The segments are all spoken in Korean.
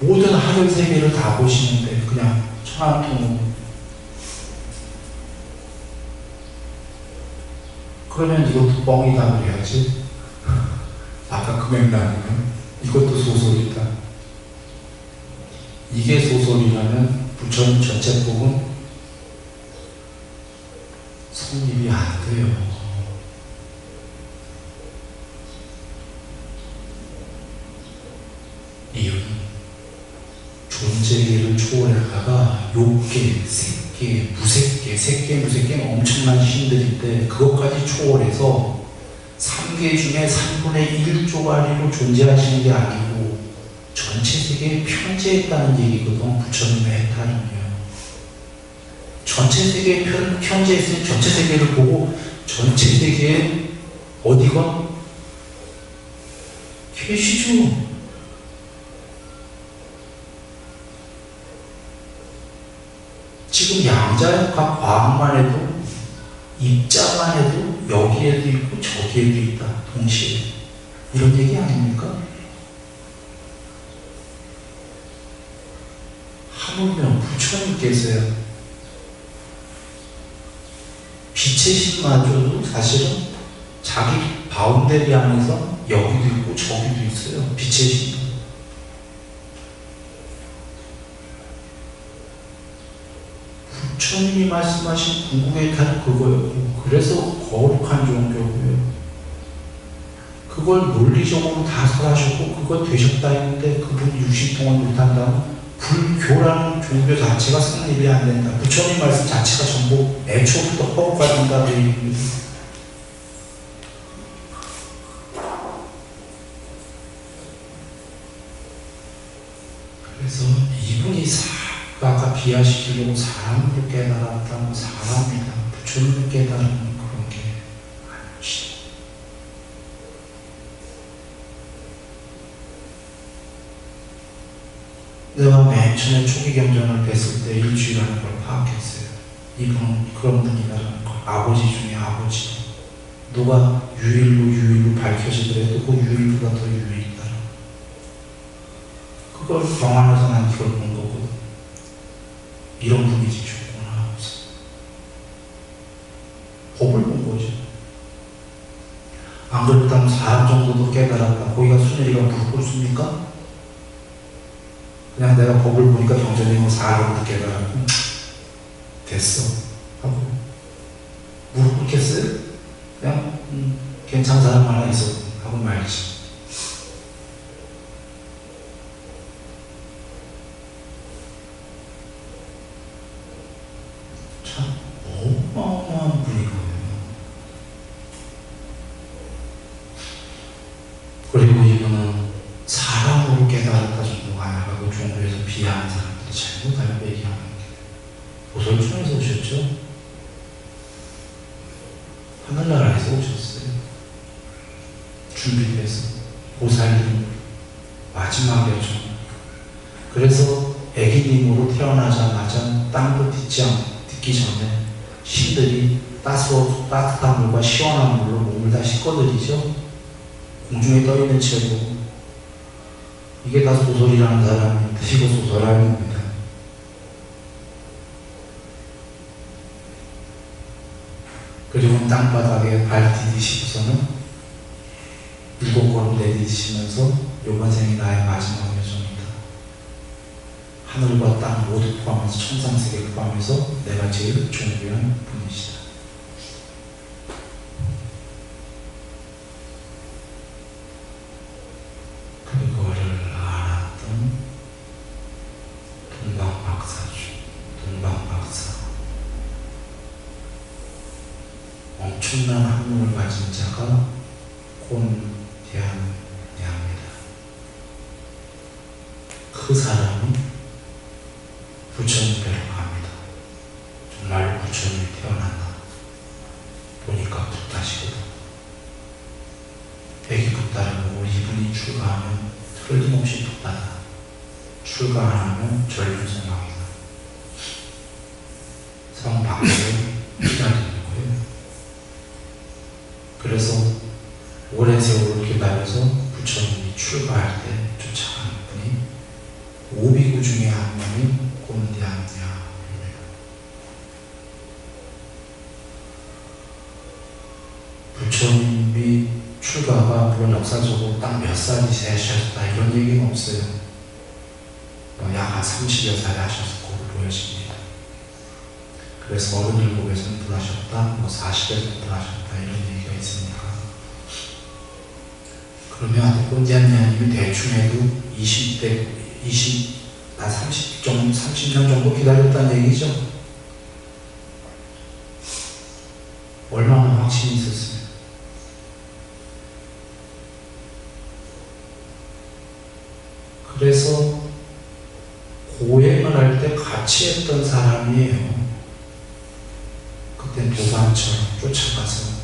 모든 하늘 세계를 다 보시는데 그냥 천안통으로 그러면 이것도 뻥이다 그래야지. 아까 그 맥락이면 이것도 소설이다. 이게 소설이라면 부처님 전체 복은 성립이 안 돼요 이유는 존재계를 초월하다가 욕계, 색계, 무색계, 색계, 무색계는 엄청난 신들인데 그것까지 초월해서 3계 중에 3분의 1조가리로 존재하시는 게 아니고 전체 세계에 편재했다는 얘기거든 부처님의 해탈은요 전체 세계에 편, 편재했으니 전체 세계를 보고 전체 세계에 어디가? 계시죠 지금 양자역학 과학만 해도 입자만 해도 여기에도 있고 저기에도 있다 동시에. 이런 얘기 아닙니까? 하물며 부처님께서요. 빛의 신마저도 사실은 자기 바운데리 안에서 여기도 있고 저기도 있어요. 빛의 신 부처님이 말씀하신 궁극의 탈은 그거였고 그래서 거룩한 종교고요. 그걸 논리적으로 다 설하셨고 그거 되셨다 했는데 그분이 60 동안 못한다면 불교라는 종교 자체가 성립이 안 된다. 부처님 말씀 자체가 전부 애초부터 허구가 된다 얘기입니다. 그래서 이분이 사 아까 비하시키려고 사람을 깨달았다고 사람이다. 부처님을 깨달은 그런 게 아니지. 내가 맨 처음에 초기 경전을 뵀을 때 일주일이라는 걸 파악했어요. 이분은 그런 분이다라는 걸. 아버지 중에 아버지. 누가 유일로 유일로 밝혀지더라도 그 유일보다 더 유일이다. 그걸 경험해서 난 이걸 본 거거든. 이런 분이 지셨구나 하면서 법을 본 거죠. 안 그렇다면 사람 정도도 깨달았다. 거기가 순일이가 무릎 꿇습니까? 그냥 내가 법을 보니까 경전이면 사람도 깨달았고 됐어 하고 무릎 꿇겠어요? 그냥 음, 괜찮은 사람 하나 있어 하고 말지. 참 어마어마한 분이거든요. 그리고 이분은 사람으로 깨달았다 정도가 아니라 그 종교에서 비하하는 사람들이 잘못 알고 얘기하는 게 보설촌에서 오셨죠? 하늘나라에서 오셨어요. 준비돼서 보살님 마지막이었죠. 그래서 애기님으로 태어나자마자 딛지 않, 딛기 전에 신들이 따스워, 따뜻한 물과 시원한 물로 몸을 다 씻어드리죠. 공중에 떠 있는 채로 이게 다 소설이라는 사람이 드시고 소설하는 겁니다. 그리고 땅바닥에 발 디디시고서는 일곱 걸음 내디디시면서 요반생이 나의 마지막 여정이다. 하늘과 땅 모두 포함해서 천상세계 포함해서 내가 제일 존귀한 분이시다. 그거를 알았던 동방박사주, 동방박사. 엄청난 학문을 가진 자가 곤대한양입니다. 그 사람은 부처님 뵈러 갑니다. 부처님이 태어났나 보니까 붓다시거든. 애기 붓다를 보고 이분이 출가하면 틀림없이 붓다다. 출가 안 하면 전륜성왕이다. 성 밖으로 기다리는 거예요. 그래서 오랜 세월을 기다려서 부처님이 출가할 때 쫓아가는 분이 오비구 중에 한 명이 꼰대하느냐. 부처님이 출가가 물론 역사적으로 딱몇 살이 되셨다 이런 얘기는 없어요. 뭐 약한 30여 살에 걸로 보여집니다. 그래서 어른일곱에서는 불하셨다, 뭐 40에서 불하셨다 이런 얘기가 있으니까. 그러면 꼰대하느냐님이 대충 해도 20대, 20, 아, 30 정도, 30년 정도 기다렸다는 얘기죠. 얼마나 확신이 있었어요. 그래서 고행을 할 때 같이 했던 사람이에요. 그때 도반처럼 쫓아가서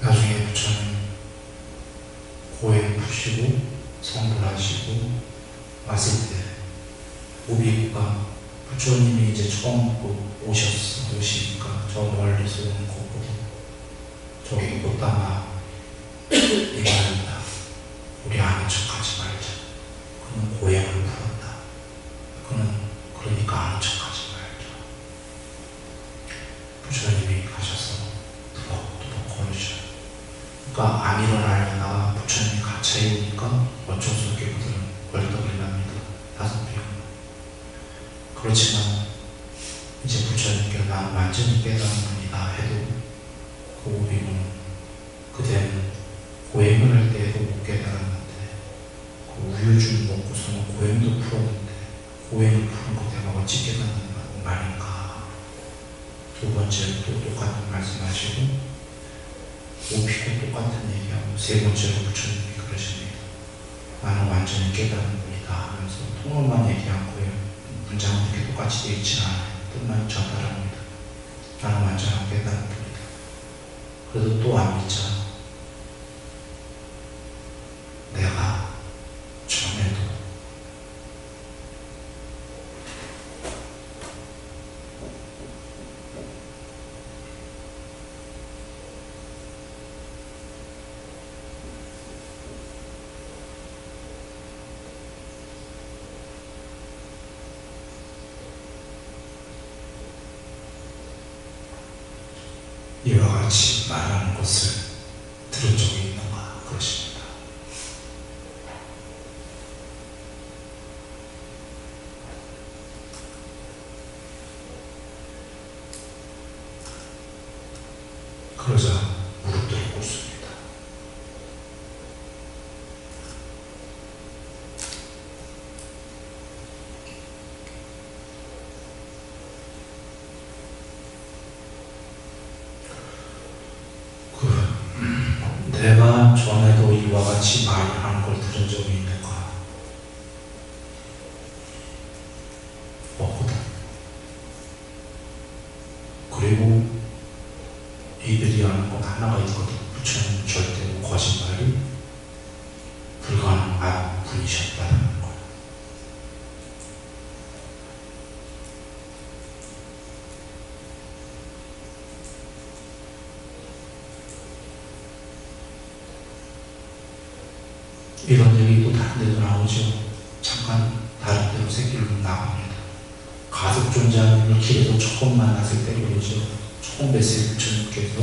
나중에 부처님 고행 푸시고 성불하시고 왔을 때 우비구가 부처님이 이제 처음 오셨어 오시니까 저 멀리서 오는 거 보고 저기 못담아 이말입니다 우리 아는 척하지 말자. 그는 고행을 풀었다. 그는 그러니까 아는 척하지 말자. 부처님이 가셔서 두벅두벅 걸으셔. 그러니까 안 일어나려다가 부처님이 갇혀 오니까 어쩔 수 없게 그들은 벌떡 일납니다. 다섯 명. 그렇지만 이제 부처님께 난 완전히 깨달은 분이다 해도 그 우리는 그대는 고행을 할 때에도 못 깨달았는데 그 우유죽 먹고서는 고행도 풀었는데 고행을 푸는 어찌 깨닫는 말인가 두 번째로 또 똑같은 말씀하시고 오피고 똑같은 얘기하고 세 번째로 부처님이 그러십니다 나는 완전히 깨달은 분이다 하면서 통로만 얘기하고요 문장은 이렇게 똑같이 되어 있지는 않아요. 뜻만 전달합니다. 나는 완전한 깨달은 분이다. 그래도 또 안. 내가 전에도 이와 같이 말하는 것을 들은 적이 있는가 그것입니다. 그러자 무릎들을 꿇습니다. 그 내가 전에도 이와 같이 말하는 걸 들은 적이 있는가? 없거든. 그리고 이들이 하는 건 하나가 있거든. 부처님 절대로 거짓말이 불가능한 분이셨다는 거야. 이런 얘기도 다른 데도 나오죠. 잠깐 다른 데로 새길로 나갑니다. 가족 존재하는 길에서 처음 만났을 때 그러죠. 처음 뵀을 부처님께서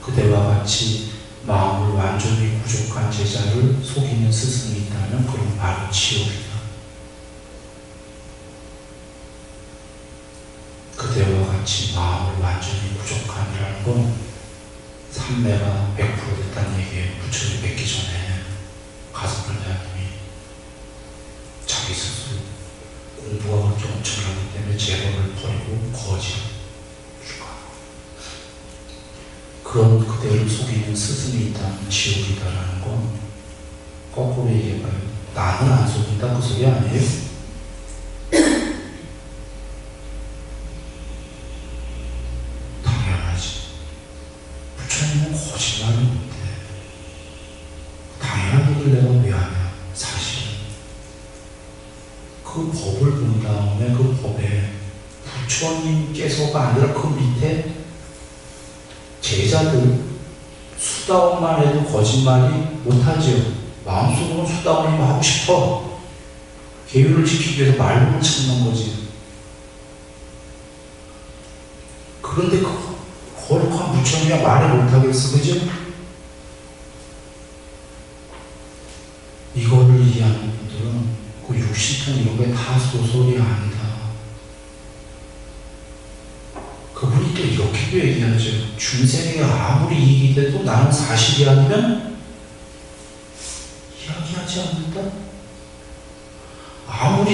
그대와 같이 마음을 완전히 부족한 제자를 속이는 스승이 있다면 그럼 바로 지옥이다. 그대와 같이 마음을 완전히 부족한이라는 건 삼매가 100% 됐다는 얘기예요. 부처님 뵙기 전에 가슴 불자님이 자기 스스로 공부가 그렇게 엄청나기 때문에 재벌을 버리고 거지 주가 그런 그대를 속이는 스승이 있다면 지옥이다라는 건 거꾸로 얘기해봐요. 나는 안 속인다 그 소리 아니에요? 당연하지. 부처님은 거짓말을 못해. 당연한 얘기를 내가 왜 하냐? 사실은 그 법을 본 다음에 그 법에 부처님께서가 아니라 그 밑에 제자들 수다원만 해도 거짓말이 못하죠. 마음속으로는 수다원이 하고 싶어. 계율을 지키기 위해서 말로는 참는 거지. 그런데 그 거룩한 부처님이 말을 못하겠어. 그죠? 이거를 이해하는 분들은 그 육신편 이런 게다 소설이 아니다. 그분이 또 이렇게도 얘기하죠. 중생에게 아무리 이익이 돼도 나는 사실이 아니면 이야기하지 않는다.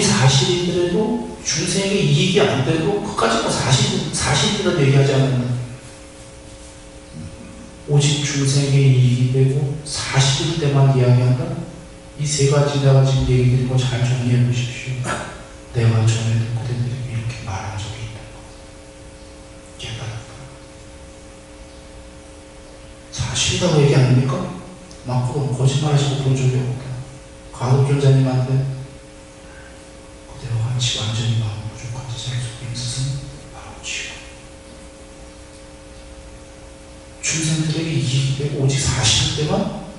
아무리 사실이더라도 중생에게 이익이 안 돼도 그까지가 사실, 사실이라 얘기하지 않는다. 오직 중생에게 이익이 되고 사실일 때만 이야기한다. 이 세 가지 내가 지금 얘기 드린 거잘 정리해 보십시오. 내가 전에 듣고 대들에게 이렇게 말한 적이 있다. 깨달았다. 사실이라고 얘기 아닙니까? 막 그럼 거짓말 하시고 그런 적이 없다. 가독 교자님한테 그대로 한치 완전히 마음 부족하지 자기 속에 있어서 바로 치워. 중생들에게 이익이 오직 사실 때만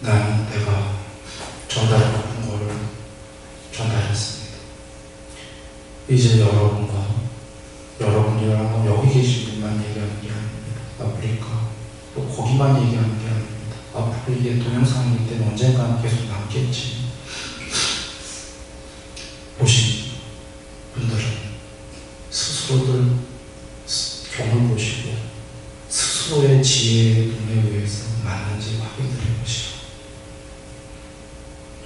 나는 내가 전달하고 싶은 거를 전달했습니다. 이제 여러분과 여러분이랑 여기 계신 분만 얘기하는 게 아닙니다. 아프리카 또 거기만 얘기하는 게 아닙니다. 앞으로 이게 동영상이기 때문에 언젠가는 계속 남겠지. 보신 분들은 스스로들 경을 보시고 스스로의 지혜의 눈에 의해서 맞는지 확인을 해보시고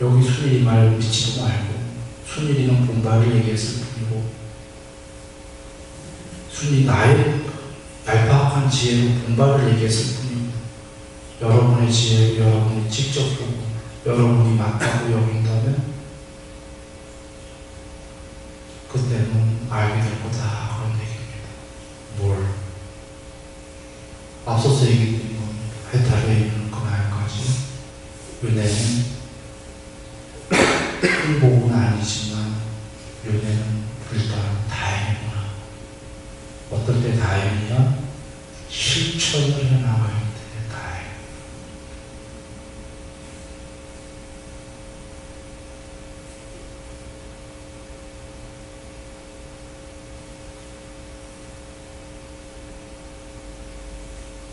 여기 순일이 말 믿지도 말고 순일이는 본바를 얘기했을 뿐이고 순이 나의 얄팍한 지혜로 본바를 얘기했을 뿐이고 여러분의 지혜를 여러분이 직접 보고 여러분이 맞다고 여긴다면 그때는 알게 될 거다 그런 얘기입니다. 뭘? 앞서서 얘기드린 건 해탈에 이르는 그날까지 은혜는 큰 복은 아니지만 은혜는 불단 다행이구나. 어떨 때 다행이냐? 실천을 해나갈 때 다행.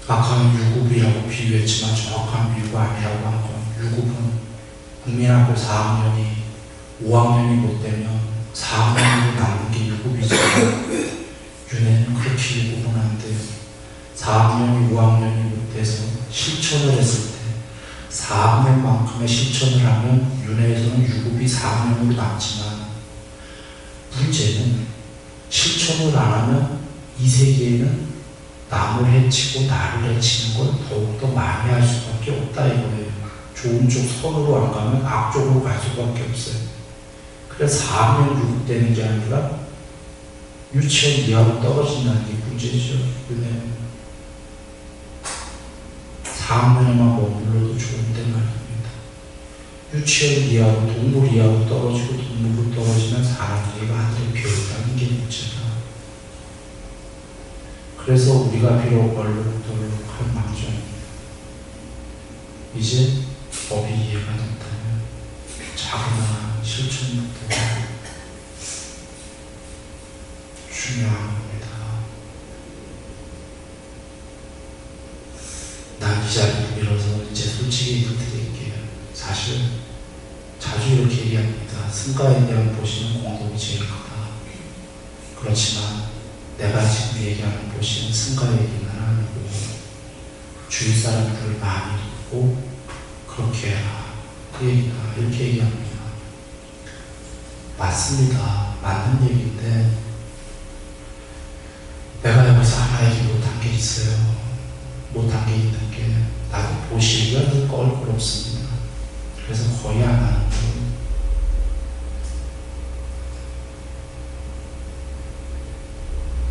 아까 유급이라고 비유했지만 정확한 비유가 아니라고 한 건 유급은 국민학교 4학년이 5학년이 못 되면 4학년으로 남는 게 유급이지만 윤회는 그렇게 유급은 안 돼요. 4학년이 5학년이 못 돼서 실천을 했을 때 4학년만큼의 실천을 하면 윤회에서는 유급이 4학년으로 남지만 문제는 실천을 안 하면 이 세계에는 남을 해치고 나를 해치는 걸 더욱더 많이 할 수밖에 없다 이거예요. 좋은 쪽 선으로 안 가면 악쪽으로 갈 수밖에 없어요. 그래서 4학년 유급되는 게 아니라 유치원 이하로 떨어진다는 게 문제죠. 근데 4학년에만 머물러도 좋은데 말입니다. 유치원 이하로 동물 이하로 떨어지고 동물로 떨어지면 사람들이 완전히 비었다는 게 문제다. 그래서 우리가 비록 얼룩덜룩 한 망정 이제 법이 이해가 된다면 작은 실천부터 중요한 겁니다. 난 이 자리를 빌어서 이제 솔직히 드릴게요. 사실 자주 이렇게 얘기합니다. 승가에 대한 보시는 공덕이 제일 크다. 그렇지만 내가 지금 얘기하는 보시는 승가 얘기는 아니고 주위 사람들을 많이 듣고 그렇게 해라. 그 얘기다. 이렇게 얘기합니다. 맞습니다. 맞는 얘기인데 내가 여기서 하나 얘기 못한 게 있어요. 못한 게 있는 게 나도 보시기가 늘 껄끄럽습니다. 그래서 거의 안 하는 거예요.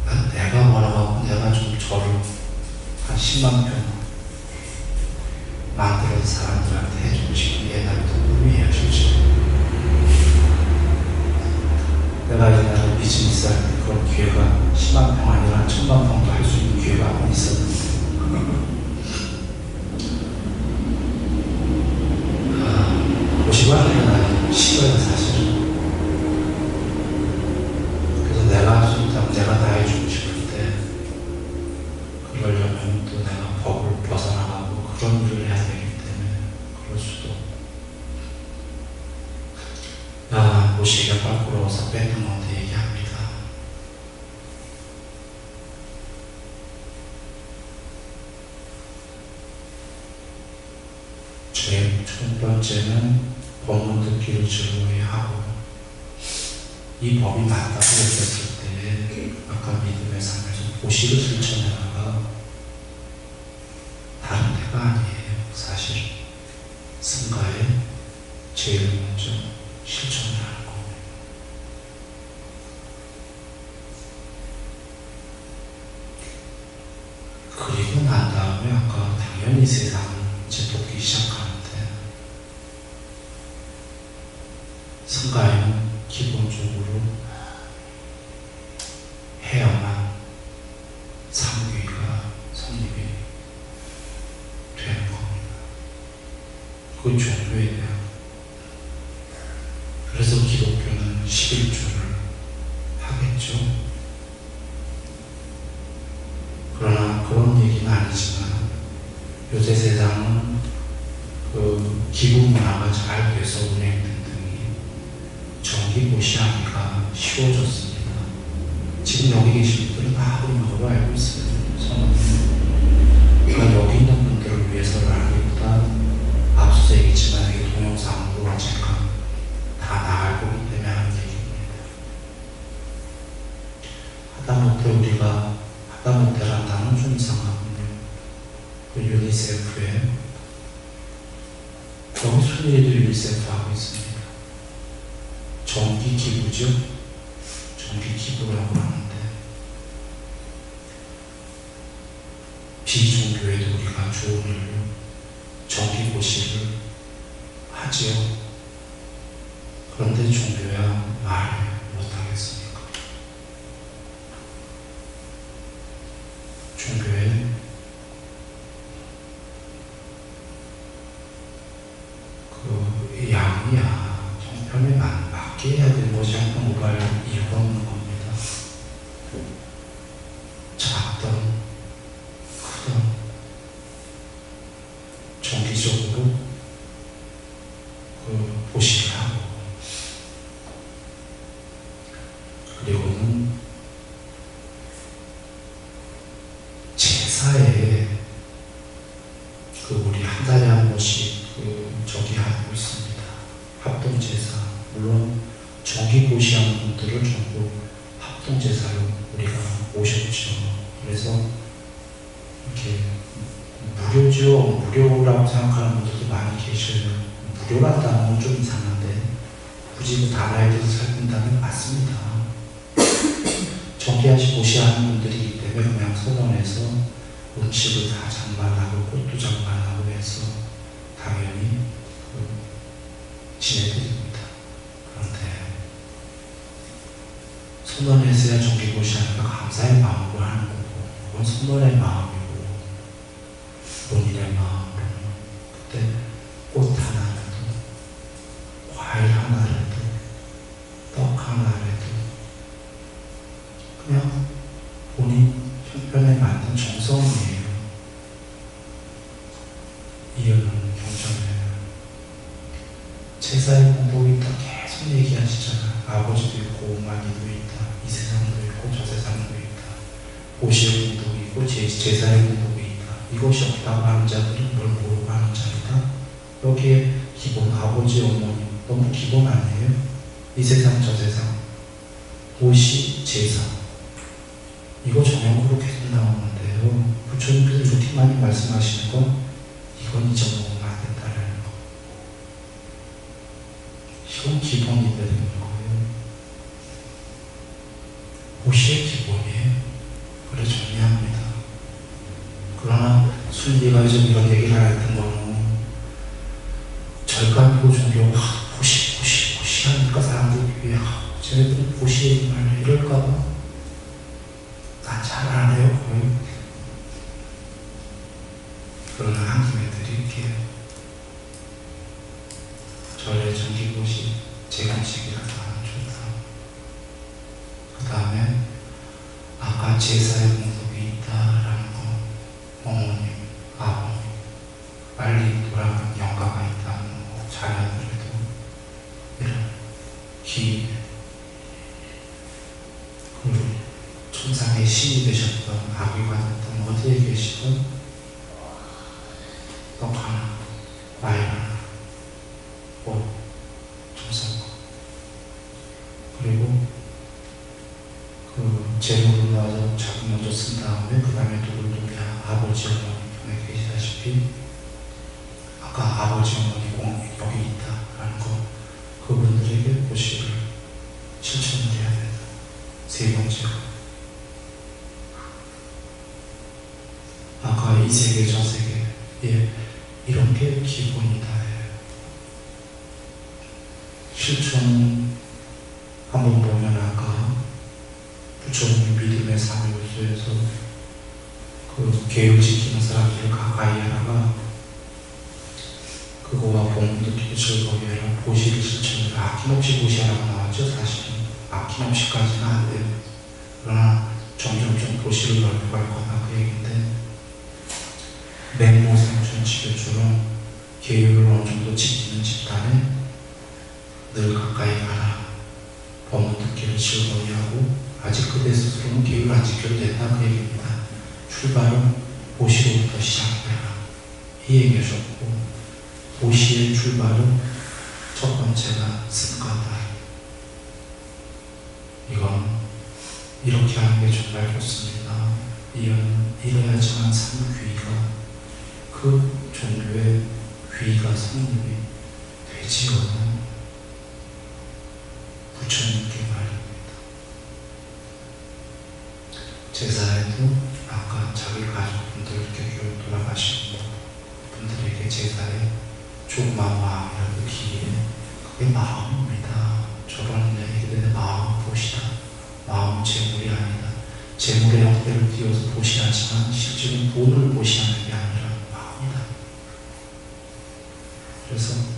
난 내가 뭐라고 내가 좀 저를 한 10만 편 만들어서 사람들한테 해주고 싶은 옛날부터 꿈이에요, 실제. 내가 옛날에 비즈니스 할 때 그런 기회가 10만 평 아니라 천만 평도 할 수 있는 기회가 한번 있었는데 아, 50만 평은 싫어요 사실은 그래서 내가 진짜 내가 다 해주고 싶을 때 그러려면 또 내가 법을 벗어나가고 그런 일을 해야 되기 때문에 그럴 수도 야 모시기가 껄끄러워서 뺏는 건데 얘기합니다 제일 첫 번째는 법문 듣기를 즐거워야 하고 이 법이 맞다고 느꼈을 때 아까 믿음의 삶에서 보시를 실천해라가 다른 데가 아니에요 사실 승가에 제일 먼저 실천을 하는 겁니다 그리고 난 다음에 아까 당연히 세상을 이제 돕기 시작하는데 승가에는 기본적으로 해야만 상위가 성립이 되는 겁니다. 그건 종교예요. 그래서 기독교는 11조를 하겠죠. 그러나 그런 얘기는 아니지만 요새 세상은 그 기부 문화가 잘 돼서 운행 등등이 정기 무시하기가 쉬워졌습니다. 지금 여기 계신 분들은 다 우리 알고 있어요. 그러니까 여기 있는 분들을 위해서를 하기보다 앞서서 얘기했지만 이 동영상으로 언젠가 다 나갈 거기 때문에 하는 얘기입니다. 하다못해 우리가 하다못해란 단어는 좀 이상하군요. 그 유니세프에 여기 순위에도 유니세프 하고 있습니다. 정기 기부죠. 정기 기부라고 하는데 비종교에도 우리가 좋은 일로 정기 고시를 하지요. 그런데 종교야 못하겠습니까? 종교에 그 양이야 형편에 맞- 맞게 해야 되는 것이 항상 우리가 정기하시 고 시하는 분들이기 때문에 그냥 서원에서 음식을 다 장만하고 꽃도 장만하고 해서 당연히 그 지내드립니다. 그런데 선언했어야 정기고시하니까 감사의 마음으로 하는 거고 그건 선언의 마음이고 본인의 기본 아니에요? 이 세상 저 세상 오시 제사 이거 정형으로 계속 나오는데요. 부처님께서 이렇게 많이 말씀하시는 건 이건 잊어먹으면 안 된다는 거. 이건 기본이 되는 거예요. 옷이 기본이에요. 그래 정리합니다. 그러나 순리가 이런 얘 빨리 돌아가는 영가가 있다는 거 자녀들에도 이런 기회. 그 천상의 신이 되셨던 아기가 됐던 어디에 계시든 지키는 사람들을 가까이 하다가 그거와 봉도 즐거워해라 보시를 실천해라 아낌없이 보시하라고 나왔죠 사실은. 아낌없이까지는 안 돼요. 그러나 점점 좀 보시를 넓혀갈 거다 그 얘기인데 맹모생춘 지교처럼 계율을 어느 정도 지키는 집단에 늘 가까이 가라. 법문 듣기를 즐거워하고 아직 그대 스스로는 계율 안 지켜도 된다 그 얘기입니다 출발은 보시로부터 시작해라 이 얘기하셨고 도시의 출발은 첫 번째가 습관다. 이건 이렇게 하는 게 정말 좋습니다. 이런 이래야지만 삼귀가 그 종교의 귀가 성립이 되지거든 부처님께 말입니다. 제사에도 아까 자기 가족분들 이렇게 돌아가신 분들에게 제사에 마음이라도 기에 그게 마음입니다. 저런 얘기들 마음 보시다. 마음 재물이 아니다. 재물의 형태를 띄워서 보시하지만 실제로 돈을 보시하는 게 아니라 마음이다. 그래서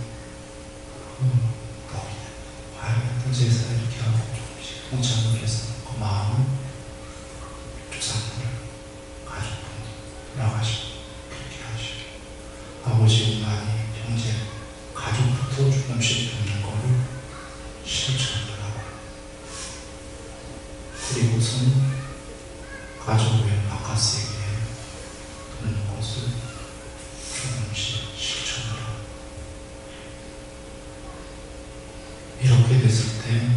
됐을 때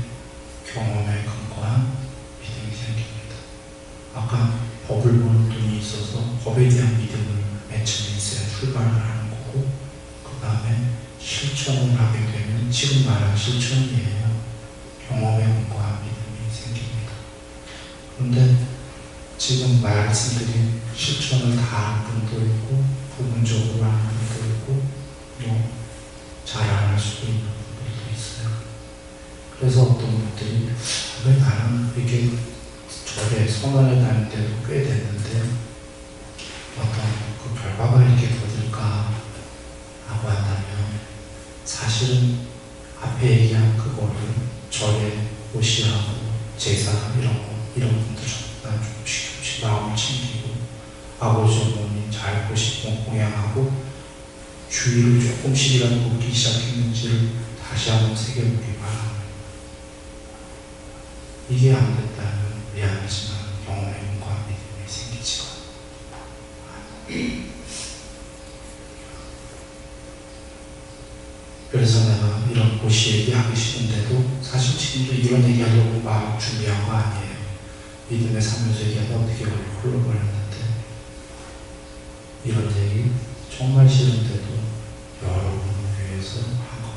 경험에 근거한 믿음이 생깁니다. 아까 법을 보는 눈이 있어서 법에 대한 믿음을 맨 처음에 있어야 출발을 하는 거고 그 다음에 실천을 하게 되면 지금 말한 실천이에요. 경험에 근거한 믿음이 생깁니다. 그런데 지금 말씀드린 실천을 다 하는 분도 있고 부분적으로 하는 분도 있고 뭐잘안 할 수도 있는 분들도 있어요. 그래서 어떤 분들이 왜 나는 이게 절에 성안에 다닐 때도 꽤 됐는데 어떤 그 결과가 이렇게 더딜까 하고 한다면 사실은 앞에 얘기한 그거를 절에 오시하고 제사 이런 거 이런 분들 전부 다 조금씩 조금씩 마음을 챙기고 아버지 어머니 잘 보시고 공양 하고 주의를 조금씩이라도 보기 시작했는지를 다시 한번 새겨보기 바랍니다. 이게 안 됐다면 미안하지만 경험의 문과 믿음이 생기지가 그래서 내가 이런 고시 얘기하기 싫은데도 사실 지금도 이런 얘기하려고 막 준비한 거 아니에요. 믿음의 삶에서 얘기하다 어떻게 흘러버렸는데 이런 얘기 정말 싫은데도 여러분을 위해서 한 거.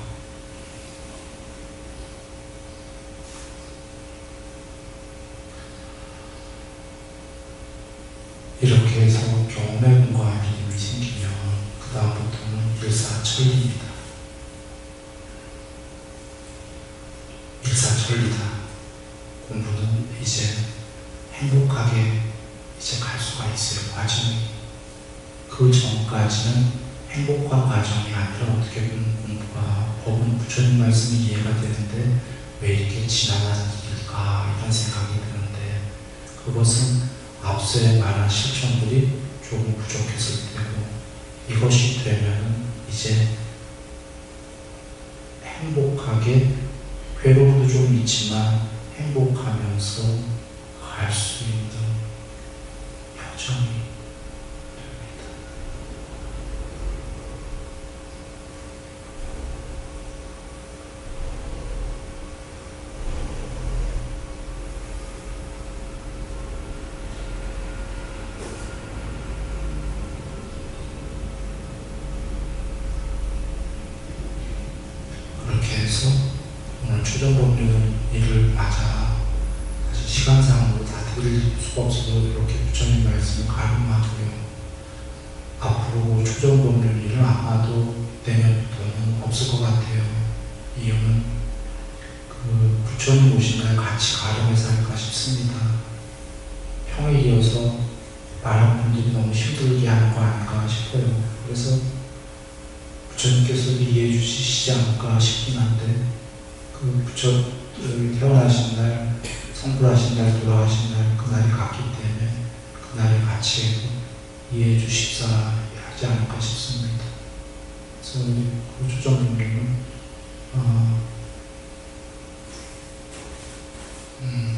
이렇게 해서 근거한 믿음이 생기면 그 다음부터는 일사천리입니다. 일사천리다. 공부는 이제 행복하게 이제 갈 수가 있어요. 과정이. 그그 전까지는 행복한 과정이 아니라 어떻게 보면 공부가 법은 부처님 말씀이 이해가 되는데 왜 이렇게 지난한 일일까 이런 생각이 드는데 그것은 앞서에 말한 실천들이 조금 부족했을 때고 이것이 되면은 이제 행복하게 괴로움도 좀 있지만 행복하면서 갈 수 있는 여정이 됩니다. 그렇게 해서 오늘 초전법률 일을 맞아 사실 시간상으로 다 드릴 수가 없어서 이렇게 부처님 말씀을 가름하고요. 앞으로 초전법률 일은 아마도 내년부터는 없을 것 같아요. 이유는 그 부처님 오신 날 같이 가름해서 할까 싶습니다. 평일이어서 많은 분들이 너무 힘들게 하는 거 아닌가 싶어요. 그래서 부처님께서 이해해 주시지 않을까 싶긴 한데 그 부처를 태어나신 날, 성불하신 날, 돌아가신 날 그날이 같기 때문에 그날에 같이 이해해 주십사 하지 않을까 싶습니다. 그래서 그 조정님은 어, 음,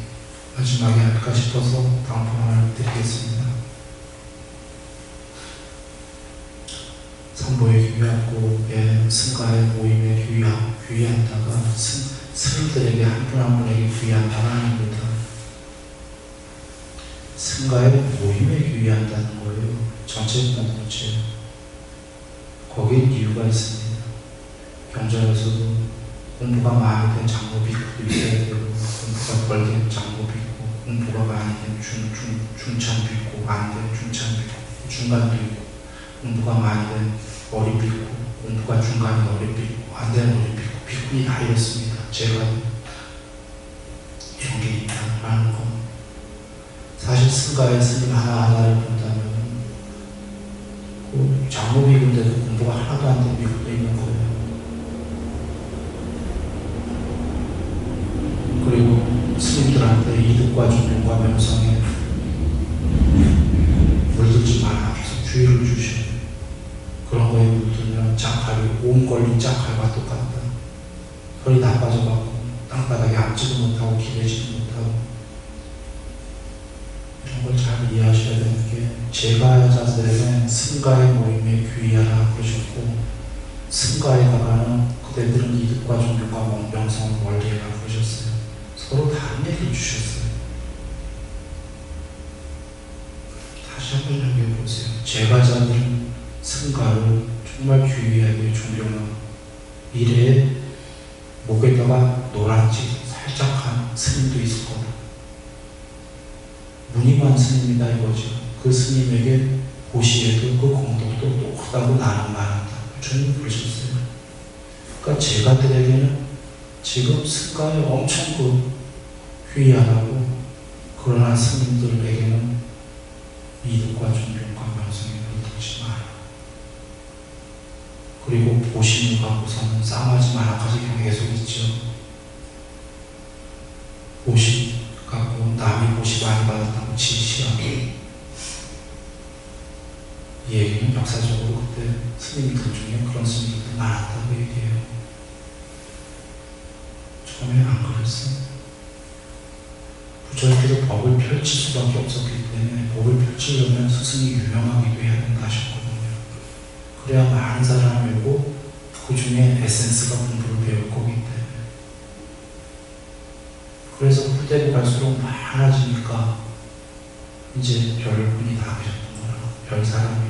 마지막에 할까 싶어서 다음 번을 드리겠습니다. 귀하고 예, 승가의 모임에 귀하, 귀한다가 스, 스님들에게 한 분한 분에게 귀한다가 아닙니다. 승가의 모임에 귀한다는 거예요. 전체 공동체. 거기에 이유가 있습니다. 경전에서도 공부가 많이 된 장로 비구도 있어야 되고 공부가 덜된 장로 비구, 공부가 많이 된 중, 중, 중찬 비구, 안된 중찬 비구, 중간도 있고 공부가 많이 된 어린 비구, 공부가 중간에 어린 비구, 안 되는 어린 비구, 비구이 다 이렇습니다. 제가 이런 게 있다라는 거. 사실 승가의 스님 하나하나를 본다면 그 장로 비구인데도 공부가 하나도 안된 비구도 있는 거예요. 그리고 스님들한테 이득과 존경과 명성에 물들지 마라 계속 주의를 주셔요. 그런 거에 물들면 짝칼이 온 걸린 짝칼과 똑같다. 털이 다 빠져가고 땅바닥에 앉지도 못하고 기대지도 못하고 이런 걸 잘 이해하셔야 되는 게 제가 자들에게 승가의 모임에 귀하라 그러셨고 승가에 나가는 그대들은 이득과 존경과 명성을 멀리해라 그러셨어요. 서로 다른 얘기를 주셨어요. 다시 한번 얘기해 보세요. 제가 자들은 승가를 정말 귀하게 존경하고 미래에 목에다가 노란지 살짝 한 스님도 있을 거다. 무늬만 스님이다 이거죠. 그 스님에게 고시에도 그 공덕도 똑하다고 나는 말한다. 부처님 그러셨어요. 그러니까 제가들에게는 지금 승가에 엄청 그 귀하다고 그러나 스님들에게는 이득과 존경과 명성에 물들지 마라. 그리고 보시는 갖고서는 싸움하지 마라까지 계속 있죠. 보시 갖고 남이 보시 많이 받았다고 지시하고 이 얘기는 역사적으로 그때 스님들 중에 그런 스님들도 많았다고 얘기해요. 처음에 안 그랬어요. 부처님께서 법을 펼칠 수밖에 없었기 때문에 법을 펼치려면 스승이 유명하기도 해야 된다 하셨거 그래야 많은 사람이 오고 그 중에 에센스가 공부를 배울 거기 때문에. 그래서 후대로 갈수록 많아지니까 이제 별분이 다 거라 별 사람이